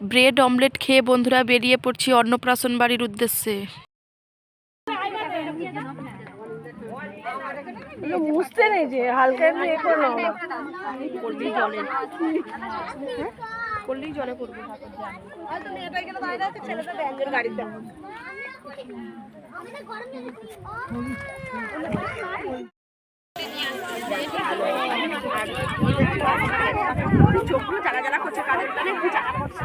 Bread omelette খেয়ে বন্ধুরা বেরিয়ে পড়ছি অন্নপ্রাশন বাড়ির উদ্দেশ্যে। বুঝতে নেই যে হালকা একটু এ করে নাও না। করলেই জলে করলেই জলে করব চোখগুলো জ্বালা জ্বালা করছে কাদের কানে একটু জ্বালা করছে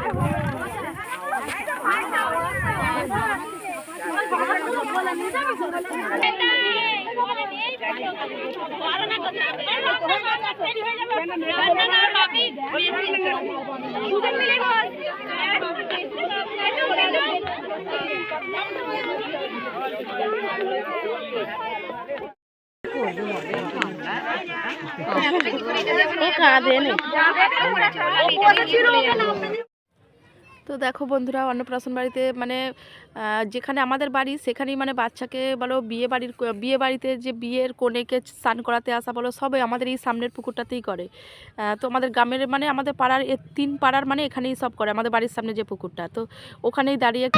Thank you. তো দেখো বন্ধুরা, অন্নপ্রাশন বাড়িতে মানে যেখানে আমাদের বাড়ি, সেখানেই মানে বাচ্চাকে বলো বিয়ে বাড়ির, বিয়ে বাড়িতে যে বিয়ের কনেকে স্নান করাতে আসা বলো, সবাই আমাদের এই সামনের পুকুরটাতেই করে। তো আমাদের গ্রামের মানে আমাদের পাড়ার তিন পাড়ার মানে এখানেই সব করে, আমাদের বাড়ির সামনে যে পুকুরটা। তো ওখানেই দাঁড়িয়ে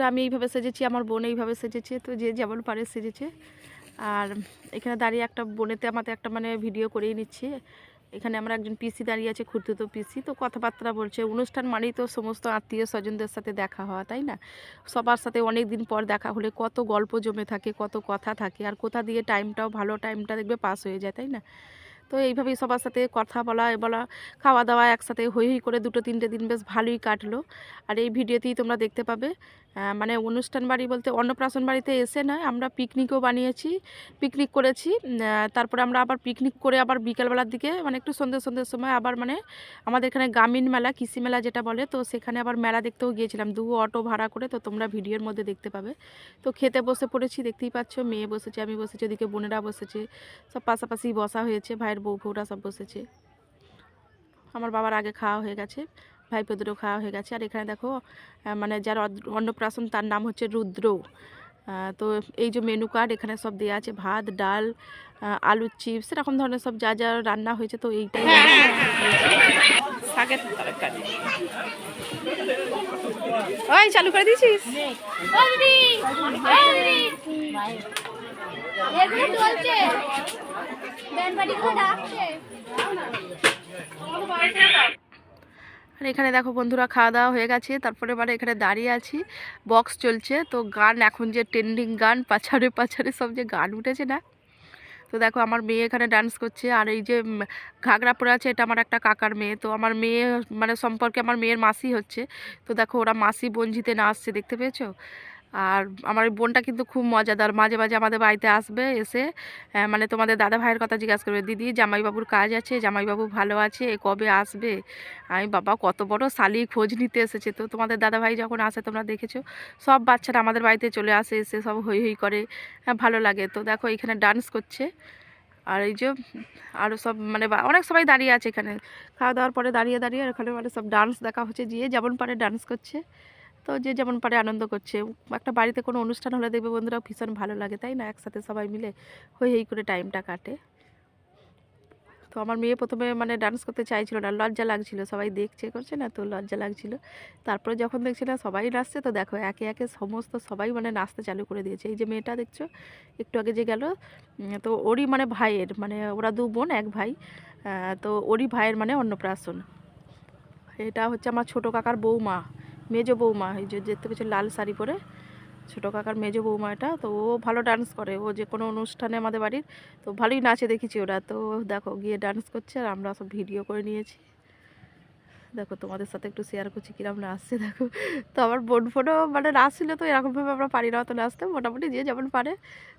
বন্ধুরা আমি এইভাবে সেজেছি, আমার বোন এইভাবে সেজেছে, তো যে যেমন পারে সেজেছে। আর এখানে দাঁড়িয়ে একটা বোনেতে আমাদের একটা মানে ভিডিও করেই নিচ্ছি। এখানে আমরা একজন পিসি দাঁড়িয়ে আছে খুঁড়তুতো পিসি তো কথাবার্তা বলছে। অনুষ্ঠান মানেই তো সমস্ত আত্মীয় স্বজনদের সাথে দেখা হওয়া, তাই না? সবার সাথে অনেক দিন পর দেখা হলে কত গল্প জমে থাকে, কত কথা থাকে, আর কোথা দিয়ে টাইমটাও ভালো টাইমটা দেখবে পাস হয়ে যায়, তাই না? তো এইভাবেই সবার সাথে কথা বলা, এ বলা খাওয়া দাওয়া একসাথে হই হই করে দুটো তিনটে দিন বেশ ভালোই কাটলো। আর এই ভিডিওতেই তোমরা দেখতে পাবে। মানে অনুষ্ঠান বাড়ি বলতে অন্নপ্রাশন বাড়িতে এসে নয়, আমরা পিকনিকও বানিয়েছি। পিকনিক করেছি তারপরে আমরা আবার পিকনিক করে আবার বিকেলবেলার দিকে মানে একটু সন্ধ্যে সন্ধ্যের সময় আবার মানে আমাদের এখানে গ্রামীণ মেলা, কৃষি মেলা যেটা বলে, তো সেখানে আবার মেলা দেখতেও গিয়েছিলাম। দু অটো ভাড়া করে, তো তোমরা ভিডিওর মধ্যে দেখতে পাবে। তো খেতে বসে পড়েছি, দেখতেই পাচ্ছ, মেয়ে বসেছে, আমি বসেছি, ওদিকে বোনেরা বসেছে। সব পাশাপাশি বসা হয়েছে, ভাইয়ের বউ ফৌরা সব বসেছে। আমার বাবার আগে খাওয়া হয়ে গেছে। ভাইপোদেরও খাওয়া হয়ে গেছে। আর এখানে দেখো মানে যার অন্নপ্রাশন তার নাম হচ্ছে রুদ্র। তো এই যে মেনু কার্ড এখানে সব দেওয়া আছে ভাত ডাল আলুর চিপস এরকম ধরনের সব যা যা রান্না হয়েছে তো এইটাই ওই চালু করে দিয়েছিস? এগুলো চলছে। আর এখানে দেখো বন্ধুরা খাওয়া দাওয়া হয়ে গেছে। তারপরে মানে এখানে দাঁড়িয়ে আছি। বক্স চলছে। তো গান, এখন যে ট্রেন্ডিং গান পাছারে পাছারে সব যে গান উঠেছে না? তো দেখো আমার মেয়ে এখানে ডান্স করছে। আর এই যে ঘাগরা পরে আছে, এটা আমার একটা কাকার মেয়ে। তো আমার মেয়ে মানে সম্পর্কে আমার মেয়ের মাসি হচ্ছে। তো দেখো ওরা মাসি বঞ্জিতে না আসছে, দেখতে পেয়েছ? আর আমার বোনটা কিন্তু খুব মজাদার। মাঝে মাঝে আমাদের বাড়িতে আসবে এসে মানে তোমাদের দাদা ভাইয়ের কথা জিজ্ঞাসা করবে দিদি জামাইবাবুর কাজ আছে জামাইবাবু ভালো আছে কবে আসবে? আমি বাবা কত বড় শালি খোঁজ নিতে এসেছে তো তোমাদের দাদা ভাই যখন আসে তোমরা দেখেছ সব বাচ্চারা আমাদের বাড়িতে চলে আসে এসে সব হই হই করে হ্যাঁ, ভালো লাগে। তো দেখো এখানে ডান্স করছে। আর এই যে আরও সব মানে অনেক সবাই দাঁড়িয়ে আছে এখানে। খাওয়া দাওয়ার পরে দাঁড়িয়ে দাঁড়িয়ে এখানে মানে সব ডান্স দেখা হচ্ছে। যে যেমন পারে ডান্স করছে। তো যে যেমন পারে আনন্দ করছে। একটা বাড়িতে কোনো অনুষ্ঠান হলে দেখবে বন্ধুরা ভীষণ ভালো লাগে, তাই না? একসাথে সবাই মিলে হই হই করে টাইমটা কাটে। তো আমার মেয়ে প্রথমে মানে ডান্স করতে চাইছিল না, লজ্জা লাগছিল, সবাই দেখছে, করছে না? তো লজ্জা লাগছিল। তারপরে যখন দেখছি না, সবাই নাচছে, তো দেখো একে একে সমস্ত সবাই মানে নাচতে চালু করে দিয়েছে। এই যে মেয়েটা দেখছ, একটু আগে যে গেল তো ওরই মানে ভাইয়ের মানে ওরা দু বোন, এক ভাই তো ওরই ভাইয়ের মানে অন্নপ্রাশন। এটা হচ্ছে আমার ছোটো কাকার বৌমা। মেজো বৌমা, এই যে দেখতে পেয়েছ লাল শাড়ি পরে, ছোটো কাকার মেজো বৌমা এটা, তো ও ভালো ডান্স করে। ও যে কোনো অনুষ্ঠানে আমাদের বাড়ির, তো ভালোই নাচে দেখেছি ওরা। তো দেখো, গিয়ে ডান্স করছে আর আমরা সব ভিডিও করে নিয়েছি। দেখো, তোমাদের সাথে একটু শেয়ার করছি কিরম নাচছে, দেখো। তো আমার বোন ফোনও মানে নাচছিল তো, এরকমভাবে আমরা পারি না অত নাচতে, মোটামুটি যে যেমন পারে,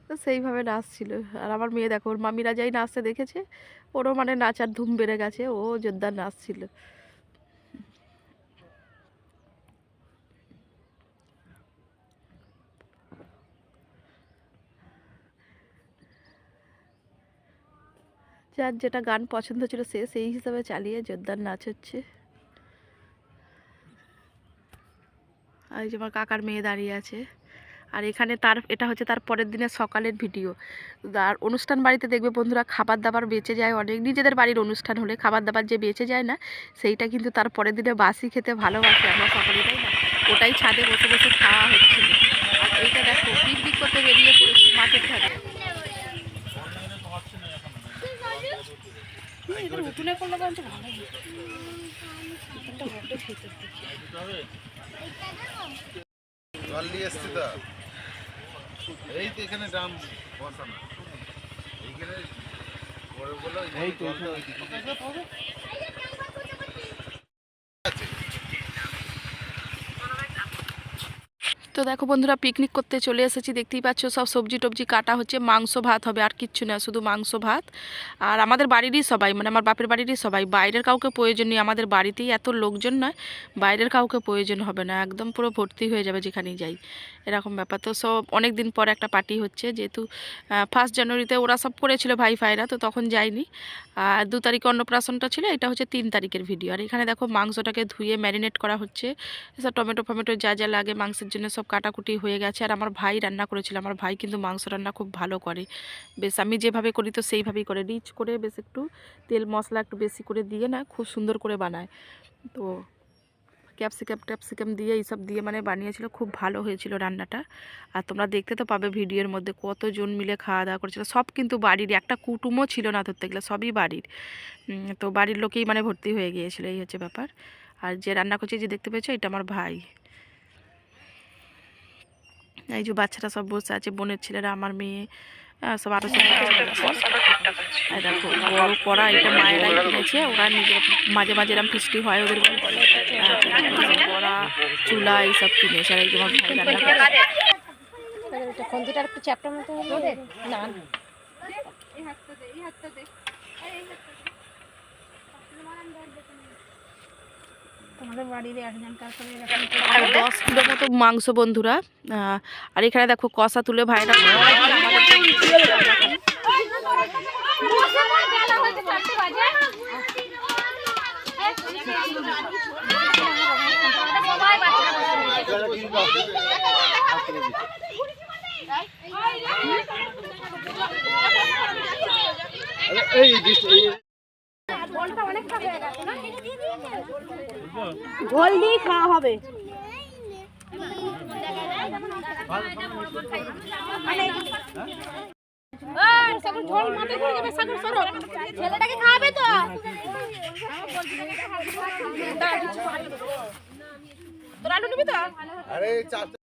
তো সেইভাবে নাচছিল। আর আমার মেয়ে দেখো, ওর মামিরা যাই নাচতে দেখেছে, ওরও মানে নাচার ধুম বেড়ে গেছে, ও জোরদার নাচছিল। যার যেটা গান পছন্দ ছিল সে, সেই হিসাবে চালিয়ে জোরদার নাচ হচ্ছে। আর যে আমার কাকার মেয়ে দাঁড়িয়ে আছে। আর এখানে তার, এটা হচ্ছে তার পরের দিনের সকালের ভিডিও। আর অনুষ্ঠান বাড়িতে দেখবে বন্ধুরা খাবার দাবার বেঁচে যায় অনেক। নিজেদের বাড়ির অনুষ্ঠান হলে খাবার দাবার যে বেঁচে যায় না, সেইটা কিন্তু তার পরের দিনে বাসি খেতে ভালোবাসে আমরা সকলে তাই না? ওটাই ছাদে বসে বসে খাওয়া হচ্ছিল আর এইটা দেখো, পিকনিক করতে বেরিয়ে মাঠের ধারে উঠুনে করলে বরঞ্চ ভালো জল নিয়ে এসছি তো। এই তো এখানে ড্রাম বসানো। এইখানে এই তো তো দেখো বন্ধুরা পিকনিক করতে চলে এসেছি। দেখতেই পাচ্ছ, সব সবজি টবজি কাটা হচ্ছে, মাংস, ভাত হবে, আর কিচ্ছু না, শুধু মাংস, ভাত। আর আমাদের বাড়িরই সবাই মানে আমার বাপের বাড়িরই সবাই। বাইরের কাউকে প্রয়োজন নেই, আমাদের বাড়িতেই এত লোকজন নয়, বাইরের কাউকে প্রয়োজন হবে না, একদম পুরো ভর্তি হয়ে যাবে যেখানেই যাই। এরকম ব্যাপার। তো সব অনেক দিন পর একটা পার্টি হচ্ছে, যেহেতু ফার্স্ট জানুয়ারিতে ওরা সব করেছিল ভাই ফাইরা তো তখন যাইনি। আর দু তারিখে অন্নপ্রাশনটা ছিল, এটা হচ্ছে তিন তারিখের ভিডিও আর এখানে দেখো মাংসটাকে ধুয়ে ম্যারিনেট করা হচ্ছে। সব টমেটো ফমেটো যা যা লাগে, মাংসের জন্য সব কাটাকুটি হয়ে গেছে। আর আমার ভাই রান্না করেছিল। আমার ভাই কিন্তু মাংস রান্না খুব ভালো করে। বেশ আমি যেভাবে করি তো সেইভাবেই করে। রিচ করে বেশ একটু তেল মশলা একটু বেশি করে দিয়ে না খুব সুন্দর করে বানায়। তো ক্যাপসিকাম ট্যাপসিকাম দিয়ে এইসব দিয়ে মানে বানিয়েছিল। খুব ভালো হয়েছিল রান্নাটা। আর তোমরা দেখতে তো পাবে ভিডিওর মধ্যে কতজন মিলে খাওয়া দাওয়া করেছিল। সব কিন্তু বাড়ির, একটা কুটুমও ছিল না ধরতে গেলে, সবই বাড়ির। তো বাড়ির লোকেই মানে ভর্তি হয়ে গিয়েছিল। এই হচ্ছে ব্যাপার। আর যে রান্না করছে, যে দেখতে পেয়েছ, এটা আমার ভাই। এই যে বাচ্চারা সব বসে আছে বোনের ছেলেরা আমার মেয়ে সব আরও সব বাচ্চারা আছে। আর দেখো বড় কড়া এটা মায়েরাই কিনেছে ওরা নিজে মাঝে মাঝে এরম ফিস্টি হয় ওদের কড়া চুলা এইসব কিনেছে আর এই যে আমার ভাই রান্না করছে খন্তিটার একটু চ্যাপ্টার মতো হবে? না তোমাদের বাড়ির একজন করে এরকম দশ কিলো মতো মাংস বন্ধুরা আর এখানে দেখো কষা তুলে ভাইরা ঝোল দিয়ে খাওয়া হবে। ছেলেটাকে খাওয়াবে তো? আরে চার তো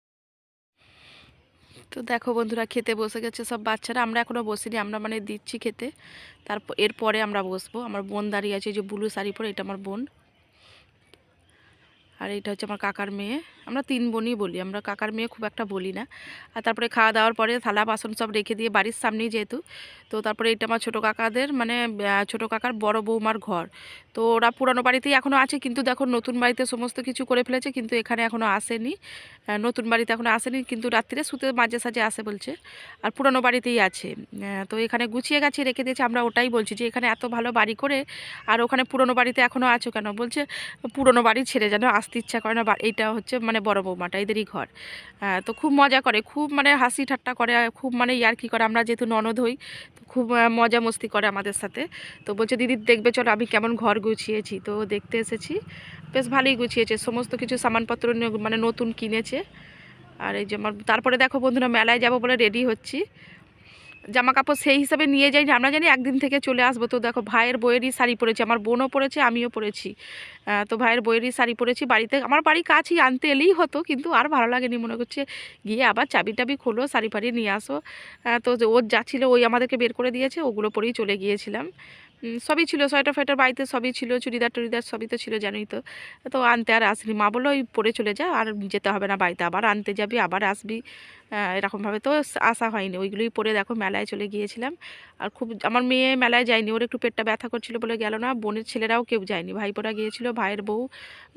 দেখো বন্ধুরা, খেতে বসে গেছে সব বাচ্চারা। আমরা এখনও বসিনি, আমরা মানে দিচ্ছি খেতে। তারপর, এরপরে আমরা বসবো। আমার বোন দাঁড়িয়ে আছে যে ব্লু শাড়ি পরে, এটা আমার বোন। আর এটা হচ্ছে আমার কাকার মেয়ে। আমরা তিন বোনই বলি, আমরা কাকার মেয়ে খুব একটা বলি না। আর তারপরে খাওয়া দাওয়ার পরে থালা বাসন সব রেখে দিয়ে বাড়ির সামনেই যেহেতু, তো তারপরে এটা আমার ছোটো কাকাদের মানে ছোটো কাকার বড় বৌমার ঘর। তো ওরা পুরানো বাড়িতেই এখনও আছে, কিন্তু দেখো নতুন বাড়িতে সমস্ত কিছু করে ফেলেছে, কিন্তু এখানে এখনও আসেনি। নতুন বাড়িতে এখনও আসেনি, কিন্তু রাত্রিরে শুতে মাঝে সাঝে আসে বলছে, আর পুরানো বাড়িতেই আছে। তো এখানে গুছিয়ে গাছিয়ে রেখে দিয়েছে, আমরা ওটাই বলছি যে এখানে এত ভালো বাড়ি করে, আর ওখানে পুরনো বাড়িতে এখনও আছো কেন? বলছে, পুরনো বাড়ি ছেড়ে যেন আসতে ইচ্ছা করে না এইটা হচ্ছে মানে বড় বৌমাটা, এদেরই ঘর। তো খুব মজা করে, খুব মানে হাসি ঠাট্টা করে, খুব মানে ইয়ার্কি করে, আমরা যেহেতু ননদ হই খুব মজা মস্তি করে আমাদের সাথে। তো বলছে, দিদি, দেখবে, চলো, আমি কেমন ঘর গুছিয়েছি। তো দেখতে এসেছি। বেশ ভালোই গুছিয়েছে, সমস্ত কিছু সামানপত্র মানে নতুন কিনেছে। আর এই যে আমার, তারপরে দেখো বন্ধুরা, মেলায় যাব বলে রেডি হচ্ছি। জামা কাপড় সেই হিসাবে নিয়ে যাইনি। আমরা জানি একদিন থেকে চলে আসব। তো দেখো, ভাইয়ের বইয়েরই শাড়ি পরেছি, আমার বোনও পরেছে, আমিও পরেছি। তো ভাইয়ের বইয়েরই শাড়ি পরেছি। বাড়িতে আমার বাড়ি কাছেই, আনতে এলেই হতো, কিন্তু আর ভালো লাগেনি। মনে করছে, গিয়ে আবার চাবি টাবি খোলো শাড়ি ফাড়ি নিয়ে আসো। তো ওর যা ছিল, ওই আমাদেরকে বের করে দিয়েছে, ওগুলো পরেই চলে গিয়েছিলাম। সবই ছিল, সোয়েটার ফোয়েটার বাড়িতে সবই ছিল, চুড়িদার টুড়িদার সবই তো ছিল, জানোই তো। তো আনতে আর আসলি, মা বলল, ওই পরে চলে যা, আর যেতে হবে না বাড়িতে, আবার আনতে যাবি, আবার আসবি। এরকমভাবে তো আসা হয়নি। ওইগুলোই পরে দেখো, মেলায় চলে গিয়েছিলাম। আর খুব, আমার মেয়ে মেলায় যায়নি, ওর একটু পেটটা ব্যথা করছিল বলে গেল না, বোনের ছেলেরাও কেউ যায়নি। ভাইপোরা গিয়েছিল, ভাইয়ের বউ,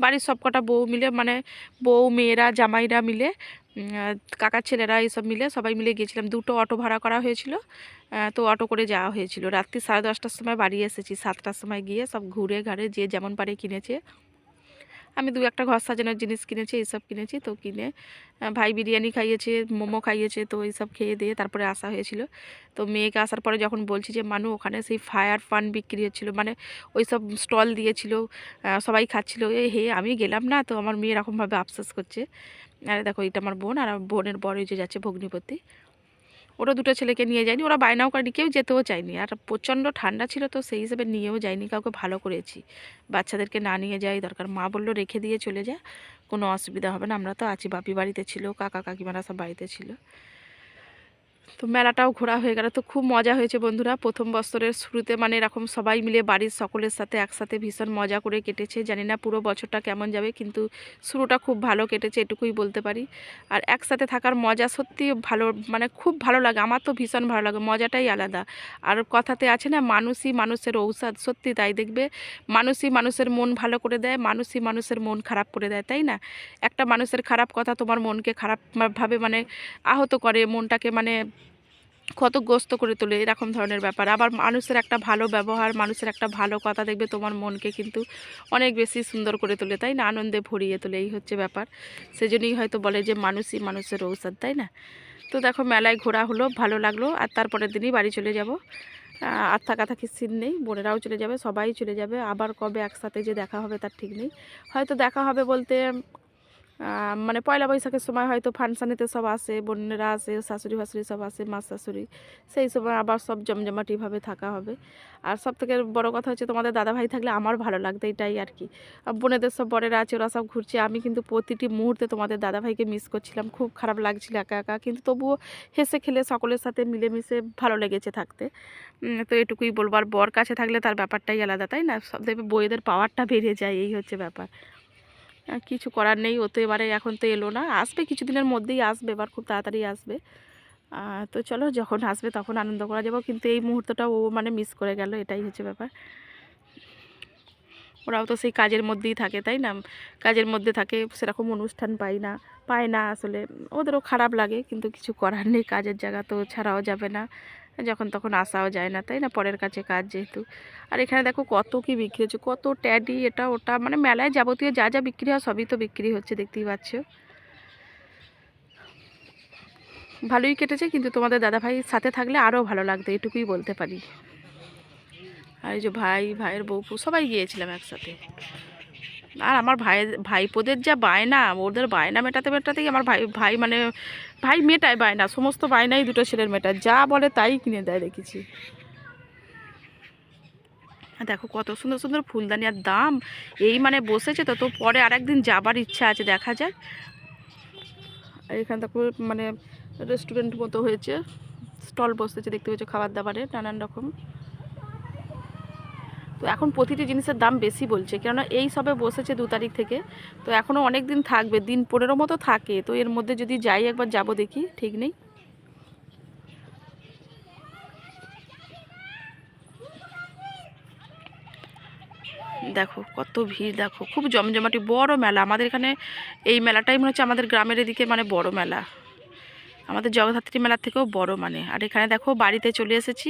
বাড়ির সব কটা বউ মিলে মানে বউ, মেয়েরা, জামাইরা মিলে কাকার ছেলেরা এইসব মিলে সবাই মিলে গিয়েছিলাম। দুটো অটো ভাড়া করা হয়েছিল তো অটো করে যাওয়া হয়েছিল। রাত্রি সাড়ে দশটার সময় বাড়ি এসেছি, সাতটার সময় গিয়ে সব ঘুরে ঘাড়ে যে যেমন পারে কিনেছে। আমি দু একটা ঘর সাজানোর জিনিস কিনেছি, এইসব কিনেছি, তো কিনে ভাই বিরিয়ানি খাইয়েছে, মোমো খাইয়েছে, তো এইসব খেয়ে দিয়ে তারপরে আসা হয়েছিল। তো মেয়েকে আসার পরে যখন বলছি যে, মানু, ওখানে সেই ফায়ার ফান বিক্রি হচ্ছিল। মানে ওই সব স্টল দিয়েছিল সবাই খাচ্ছিল। এ, হে, আমি গেলাম না, তো আমার মেয়ে এরকমভাবে আফসোস করছে। আরে দেখো এটা আমার বোন আর আমার বোনের বড় যে যাচ্ছে ভগ্নিপতি। ওরা দুটো ছেলেকে নিয়ে যায়নি, ওরা বায়নাও করেনি, কেউ যেতেও চায়নি। আর প্রচণ্ড ঠান্ডা ছিল তো, সেই হিসেবে নিয়েও যায়নি, কাউকে ভালো করেছি। বাচ্চাদেরকে না নিয়ে যাই, দরকার। মা বলল, রেখে দিয়ে চলে যা, কোনো অসুবিধা হবে না, আমরা তো আছি, বাপি বাড়িতে ছিল, কাকা কাকিমারা সব বাড়িতে ছিল। তো মেলাটাও ঘোরা হয়ে গেল। তো খুব মজা হয়েছে বন্ধুরা। প্রথম বছরের শুরুতে মানে এরকম সবাই মিলে বাড়ির সকলের সাথে একসাথে ভীষণ মজা করে কেটেছে। জানি না পুরো বছরটা কেমন যাবে, কিন্তু শুরুটা খুব ভালো কেটেছে এটুকুই বলতে পারি। আর একসাথে থাকার মজা সত্যি ভালো মানে খুব ভালো লাগে। আমার তো ভীষণ ভালো লাগে, মজাটাই আলাদা। আর কথাতে আছে না, মানুষই মানুষের ঔষধ, সত্যি তাই দেখবে। মানুষই মানুষের মন ভালো করে দেয়, মানুষই মানুষের মন খারাপ করে দেয়, তাই না? একটা মানুষের খারাপ কথা তোমার মনকে খারাপ ভাবে মানে আহত করে, মনটাকে মানে ক্ষতগ্রস্ত করে তোলে, এরকম ধরনের ব্যাপার। আবার মানুষের একটা ভালো ব্যবহার, মানুষের একটা ভালো কথা দেখবে তোমার মনকে কিন্তু অনেক বেশি সুন্দর করে তোলে, তাই না? আনন্দে ভরিয়ে তোলে, এই হচ্ছে ব্যাপার। সেজন্যই হয়তো বলে যে মানুষই মানুষের ঔষধ, তাই না? তো দেখো মেলায় ঘোরা হলো, ভালো লাগল, আর তারপরের দিনই বাড়ি চলে যাব। আর থাকা থাকি সিন নেই, বোনেরাও চলে যাবে, সবাই চলে যাবে। আবার কবে একসাথে যে দেখা হবে তার ঠিক নেই। হয়তো দেখা হবে বলতে মানে পয়লা বৈশাখের সময় হয়তো ফাংশানেতে সব আসে, বোনেরা আসে, শাশুড়ি ফাশুড়ি সব আসে, মা শাশুড়ি। সেই সময় আবার সব জমজমাটিভাবে থাকা হবে। আর সব থেকে বড় কথা হচ্ছে তোমাদের দাদাভাই থাকলে আমার ভালো লাগতো এটাই আর কি। বোনেদের সব বরেরা আছে, ওরা সব ঘুরছে। আমি কিন্তু প্রতিটি মুহূর্তে তোমাদের দাদাভাইকে মিস করছিলাম। খুব খারাপ লাগছিল একা একা। কিন্তু তবুও হেসে খেলে সকলের সাথে মিলেমিশে ভালো লেগেছে থাকতে। তো এটুকুই বলব। আর বর কাছে থাকলে তার ব্যাপারটাই আলাদা, তাই না? সব দেখবে বইয়েদের পাওয়ারটা বেড়ে যায়, এই হচ্ছে ব্যাপার। কিছু করার নেই, ও তো এবারে এখন তো এলো না। আসবে কিছুদিনের মধ্যেই আসবে, এবার খুব তাড়াতাড়ি আসবে। তো চলো যখন আসবে তখন আনন্দ করা যাব, কিন্তু এই মুহূর্তটা ও মানে মিস করে গেল, এটাই হচ্ছে ব্যাপার। ওরাও তো সেই কাজের মধ্যেই থাকে, তাই না? কাজের মধ্যে থাকে, সেরকম অনুষ্ঠান পাই না, পায় না আসলে। ওদেরও খারাপ লাগে, কিন্তু কিছু করার নেই, কাজের জায়গা তো ছাড়াও যাবে না। যখন তখন আসাও যায় না, তাই না? পরের কাছে কাজ যেহেতু। আর এখানে দেখো কত কি বিক্রি হচ্ছে, কত ট্যাডি, এটা ওটা মানে মেলায় যাবতীয় যা যা বিক্রি হয় সবই তো বিক্রি হচ্ছে, দেখতেই পাচ্ছ। ভালোই কেটেছে, কিন্তু তোমাদের দাদাভাই সাথে থাকলে আরও ভালো লাগতো, এটুকুই বলতে পারি। আর এই যে ভাই, ভাইয়ের বউ, সবাই গিয়েছিলাম একসাথে। আর আমার ভাই, ভাইপোদের যা বায়না, ওদের বায়না মেটাতে, মেটাতেই আমার ভাই ভাই মানে ভাই মেটায় বায়না, সমস্ত বায়নাই দুটো ছেলের মেটায়, যা বলে তাই কিনে দেয় দেখেছি। দেখো কত সুন্দর সুন্দর ফুলদানি আর দাম, এই মানে বসেছে তো তো পরে আর একদিন যাবার ইচ্ছা আছে, দেখা যাক। আর দেখো মানে রেস্টুরেন্ট মতো হয়েছে স্টল বসেছে, দেখতে পাচ্ছ খাবার দাবারের, নানান রকম। তো এখন প্রতিটি জিনিসের দাম বেশি বলছে, কেননা এই সবে বসেছে দু তারিখ থেকে, তো এখনও অনেক দিন থাকবে, দিন পনেরো মতো থাকে, তো এর মধ্যে যদি যাই একবার যাব দেখি, ঠিক নেই? দেখো, কত ভিড়, দেখো, খুব জমজমাটি, বড় মেলা, আমাদের এখানে এই মেলাটাই মনে হচ্ছে আমাদের গ্রামের এদিকে মানে বড় মেলা। আমাদের জগদ্ধাত্রী মেলার থেকেও বড় মানে। আর এখানে দেখো বাড়িতে চলে এসেছি।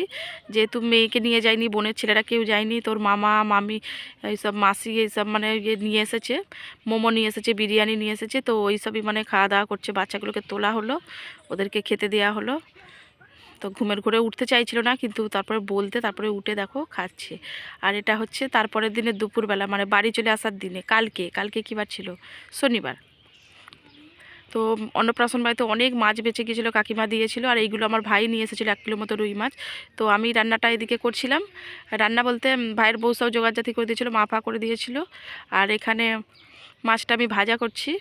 যেহেতু মেয়েকে নিয়ে যায়নি বোনের ছেলেরা কেউ যায়নি, তোর মামা, মামি, এইসব মাসি, এইসব মানে ইয়ে নিয়ে এসেছে, মোমো নিয়ে এসেছে, বিরিয়ানি নিয়ে এসেছে, তো ওই সবই মানে খাওয়া দাওয়া করছে, বাচ্চাগুলোকে তোলা হলো, ওদেরকে খেতে দেওয়া হলো। তো ঘুমের ঘুরে উঠতে চাইছিল না, কিন্তু তারপরে বলতে, তারপরে উঠে দেখো খাচ্ছে। আর এটা হচ্ছে তারপরের দিনে দুপুরবেলা মানে বাড়ি চলে আসার দিনে, কালকে কালকে কী ছিল? শনিবার। তো অন্নপ্রাশন বাড়িতে অনেক মাছ বেঁচে গিয়েছিল, কাকিমা দিয়েছিল আর এইগুলো আমার ভাই নিয়ে এসেছিল এক কিলো মতো রুই মাছ। তো আমি রান্নাটা এদিকে করছিলাম। রান্না বলতে ভাইয়ের বউ সব জোগাড়জাতি করে দিয়েছিলো, মা পা করে দিয়েছিল। আর এখানে মাছটা আমি ভাজা করছি,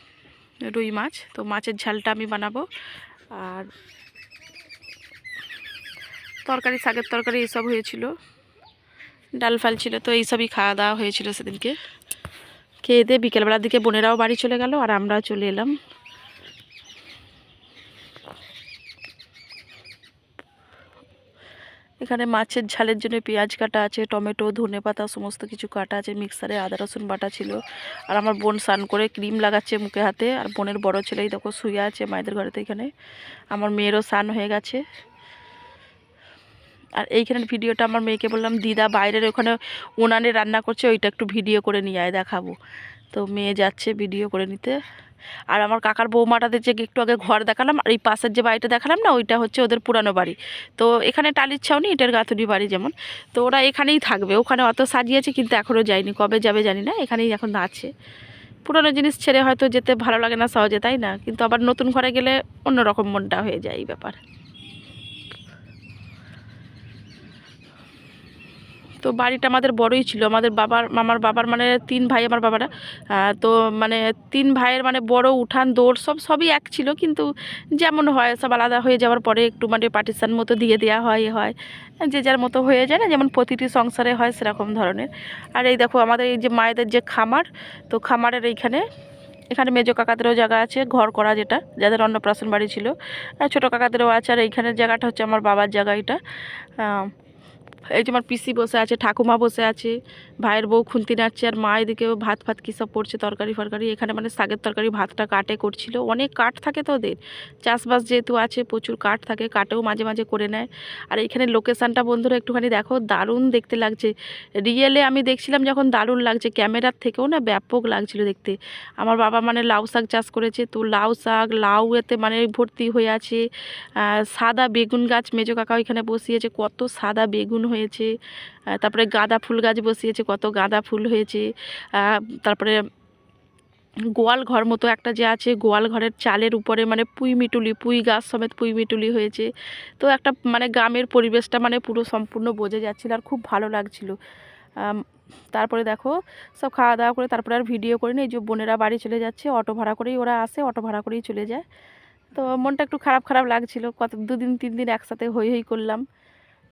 রুই মাছ। তো মাছের ঝালটা আমি বানাবো। আর তরকারি, শাকের তরকারি এসব হয়েছিল। ডাল ফাল ছিল, তো এইসবই খাওয়া দাওয়া হয়েছিল সেদিনকে। খেয়ে দিয়ে বিকেলবেলার দিকে বোনেরাও বাড়ি চলে গেল আর আমরাও চলে এলাম। এখানে মাছের ঝালের জন্য পেঁয়াজ কাটা আছে, টমেটো, ধনে পাতা সমস্ত কিছু কাটা আছে, মিক্সারে আদা, রসুন বাটা ছিল। আর আমার বোন স্নান করে ক্রিম লাগাচ্ছে মুখে হাতে, আর বোনের বড় ছেলেই দেখো শুয়ে আছে মায়েদের ঘরেতে এখানে। আমার মেয়েরও স্নান হয়ে গেছে। আর এইখানের ভিডিওটা আমার মেয়েকে বললাম, দিদা বাইরের ওখানে উনানে রান্না করছে, ওইটা একটু ভিডিও করে নিয়ে আয়, দেখাবো। তো মেয়ে যাচ্ছে ভিডিও করে নিতে। আর আমার কাকার বৌমাটাদের যে একটু আগে ঘর দেখালাম, আর এই পাশের যে বাড়িটা দেখালাম না, ওইটা হচ্ছে ওদের পুরানো বাড়ি। তো এখানে টালির ছাউনি এটার গাঁথুনি বাড়ি যেমন। তো ওরা এখানেই থাকবে, ওখানে অত সাজিয়েছে কিন্তু এখনও যায়নি, কবে যাবে জানি না, এখানেই এখন আছে পুরনো জিনিস ছেড়ে হয়তো যেতে ভালো লাগে না সহজে, তাই না? কিন্তু আবার নতুন ঘরে গেলে অন্যরকম মনটা হয়ে যায় এই ব্যাপার। তো বাড়িটা আমাদের বড়ই ছিল। আমাদের বাবার আমার বাবার মানে তিন ভাই, আমার বাবারা। তো মানে তিন ভাইয়ের মানে বড় উঠান দৌড় সব, সবই এক ছিল। কিন্তু যেমন হয়, সব আলাদা হয়ে যাওয়ার পরে একটু মানে পার্টিশান মতো দিয়ে দেওয়া হয় হয়। যে যার মতো হয়ে যায় না, যেমন প্রতিটি সংসারে হয় সেরকম ধরনের। আর এই দেখো, আমাদের এই যে মায়েদের যে খামার, তো খামারের এইখানে, এখানে মেজো কাকাদেরও জায়গা আছে, ঘর করা যেটা, যাদের অন্নপ্রাশন বাড়ি ছিল। ছোটো কাকাদেরও আছে, আর এইখানের জায়গাটা হচ্ছে আমার বাবার জায়গা এটা। এই যে আমার পিসি বসে আছে, ঠাকুমা বসে আছে, ভাইয়ের বউ খুন্তি নাড়ছে আর মা এদিকেও ভাত ফাত কী সব পড়ছে তরকারি ফরকারি, এখানে মানে শাকের তরকারি ভাতটা কাটে করছিল। অনেক কাঠ থাকে তো ওদের, চাষবাস যেহেতু আছে প্রচুর কাঠ থাকে, কাটেও মাঝে মাঝে করে নেয়। আর এখানে লোকেশানটা বন্ধুরা একটুখানি দেখো, দারুণ দেখতে লাগছে। রিয়েলে আমি দেখছিলাম যখন দারুণ লাগছে, ক্যামেরার থেকেও না ব্যাপক লাগছিল দেখতে। আমার বাবা মানে লাউ শাক চাষ করেছে, তো লাউ শাক, লাউ এতে মানে ভর্তি হয়ে আছে সাদা বেগুন গাছ, মেজো কাকা ওইখানে বসিয়েছে, কত সাদা বেগুন হয়েছে তারপরে গাঁদা ফুল গাছ বসিয়েছে, কত গাঁদা ফুল হয়েছে তারপরে গোয়াল ঘর মতো একটা যে আছে, গোয়াল ঘরের চালের উপরে মানে পুঁই মিটুলি, পুঁই গাছ সমেত পুঁই মিটুলি হয়েছে। তো একটা মানে গ্রামের পরিবেশটা মানে পুরো সম্পূর্ণ বোঝা যাচ্ছিল আর খুব ভালো লাগছিল। তারপরে দেখো সব খাওয়া দাওয়া করে তারপরে আর ভিডিও করে এই যে বোনেরা বাড়ি চলে যাচ্ছে, অটো ভাড়া করেই ওরা আসে, অটো ভাড়া করেই চলে যায়। তো মনটা একটু খারাপ খারাপ লাগছিল, কত দুদিন তিন দিন একসাথে হই হই করলাম।